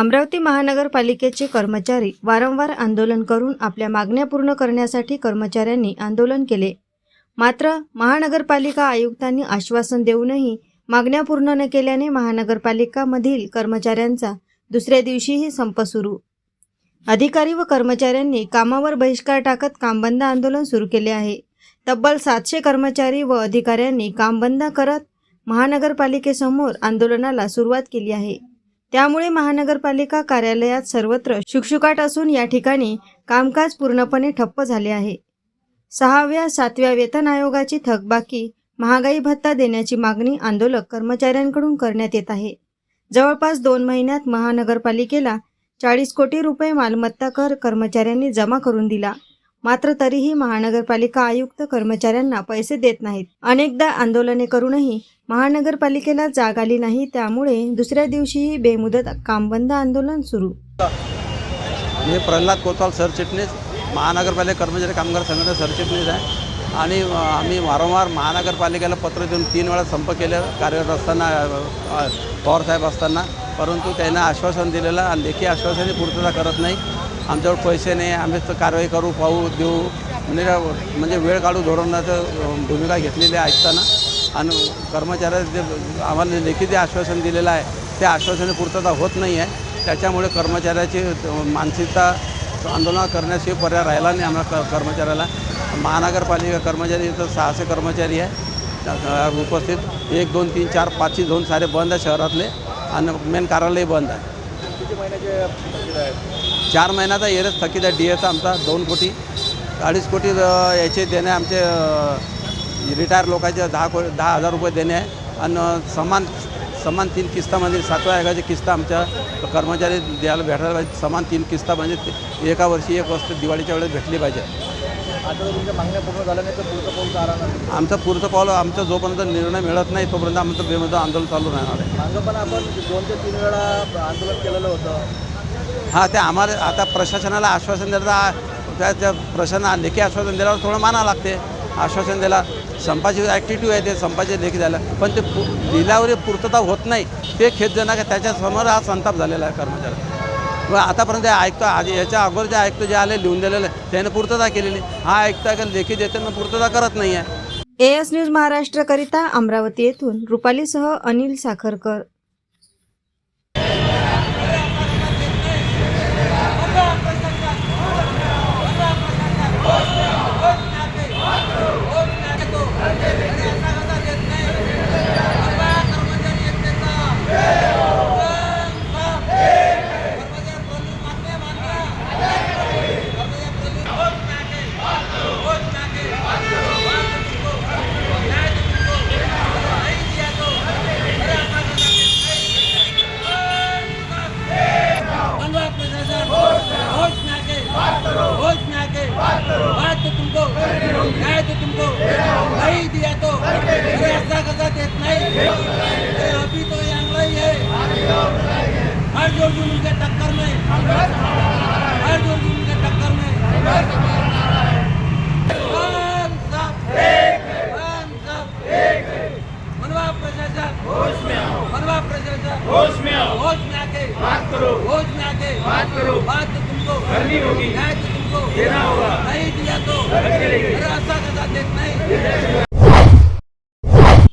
अमरावती महानगरपालिकेचे कर्मचारी वारंवार आंदोलन करून आपल्या मागण्या पूर्ण करण्यासाठी कर्मचाऱ्यांनी आंदोलन केले. मात्र महानगरपालिका आयुक्तांनी आश्वासन देऊनही मागण्या पूर्ण न केल्याने महानगरपालिकामधील कर्मचाऱ्यांचा दुसऱ्या दिवशीही संप सुरू. अधिकारी व कर्मचाऱ्यांनी कामावर बहिष्कार टाकत कामबंद आंदोलन सुरू केले आहे. तब्बल सातशे कर्मचारी व अधिकाऱ्यांनी काम बंद करत महानगरपालिकेसमोर आंदोलनाला सुरुवात केली आहे. त्यामुळे महानगरपालिका कार्यालयात सर्वत्र शुकशुकाट असून या ठिकाणी कामकाज पूर्णपणे ठप्प झाले आहे. सहाव्या सातव्या वेतन आयोगाची थकबाकी महागाई भत्ता देण्याची मागणी आंदोलक कर्मचाऱ्यांकडून करण्यात येत आहे. जवळपास दोन महिन्यात महानगरपालिकेला चाळीस कोटी रुपये मालमत्ता कर कर्मचाऱ्यांनी जमा करून दिला. मात्र तरीही महानगरपालिका आयुक्त कर्मचाऱ्यांना पैसे देत नाहीत. अनेकदा आंदोलने करूनही महानगरपालिकेला जाग आली नाही त्यामुळे दुसऱ्या दिवशीही बेमुदत कामबंद आंदोलन सुरू. मी प्रल्हाद कोतवाल सरचिटणीस महानगरपालिका कर्मचारी कामगार संघटना सरचिटणीस आहे. आणि आम्ही वारंवार महानगरपालिकेला पत्र देऊन तीन वेळा संप केलं कार्यरत असताना पवारसाहेब असताना परंतु त्यांना आश्वासन दिलेलं आणि लेखी आश्वासनही पूर्तता करत नाही. आमच्यावर पैसे नाही आम्ही तर कारवाई करू पाहू देऊ. म्हणजे म्हणजे वेळ काढू धोरणाचं भूमिका घेतलेली आहे ऐकताना आणि कर्मचाऱ्याचं जे आम्हाला लेखी जे आश्वासन दिलेलं आहे त्या आश्वासने पूर्तता होत नाही आहे. त्याच्यामुळे कर्मचाऱ्याची मानसिकता आंदोलन करण्याशिवाय पर्याय राहिला नाही आम्हाला क कर्मचाऱ्याला. महानगरपालिका कर्मचारी इथं सहाशे कर्मचारी आहे. उपस्थित. एक दोन तीन चार पाचशे झोन सारे बंद आहे शहरातले. आणि मेन कार्यालय बंद आहे. चार महिन्याचा एरच थकीत आहे. डी एचा आमचा दोन कोटी अडीच कोटी याचे देणे आमचे रिटायर लोकांचे दहा को दहा हजार रुपये देणे आहे. आणि समान समान तीन किस्तामध्ये सातव्या एकाची किस्त आमच्या कर्मचारी द्यायला भेटायला पाहिजे. समान तीन किस्ता म्हणजे एका वर्षी एक वस्तू दिवाळीच्या वेळेस भेटली पाहिजे. आमचं पुढचं पाऊल आमचा जोपर्यंत निर्णय मिळत नाही तोपर्यंत आमचं बेमुदत आंदोलन चालू राहणार आहे. मागं पण आपण दोन ते तीन वेळा आंदोलन केलेलं होतं. हां ते आम्हाला आता प्रशासनाला आश्वासन देता त्या त्या प्रशासना लेखी आश्वासन दिल्यावर थोडं माना लागते. आश्वासन दिला संपाची ॲक्टिव्हिटी आहे ते संपाचे लेखी द्यायला पण ते पु दिल्यावर पूर्तता होत नाही. ते खेदजनक आहे त्याच्यासमोर हा संताप झालेला आहे कर्मचारी. व आतापर्यंत ऐकतो आधी याच्या अगोदर जे ऐकतो जे आले लिहून दिलेलं आहे त्याने पूर्तता केलेली. हा ऐकता का लेखी देताना पूर्तता करत नाही आहे एस न्यूज महाराष्ट्रकरिता अमरावती येथून रुपालीसह अनिल साखरकर. कसा देत नहीं अभी तो। यांगला ही हर ज़ोर जुलूम के टक्कर में हर ज़ोर जुलूम के टक्कर में हम सब हम सब बनवा प्रशासन होश में आओ बनवा प्रशासन होश में आओ होश में आके बात करो होश में आके बात करो बात तो तुमको करनी होगी न्याय तो तुमको देना होगा नहीं दिया तो ऐसा का देख नहीं।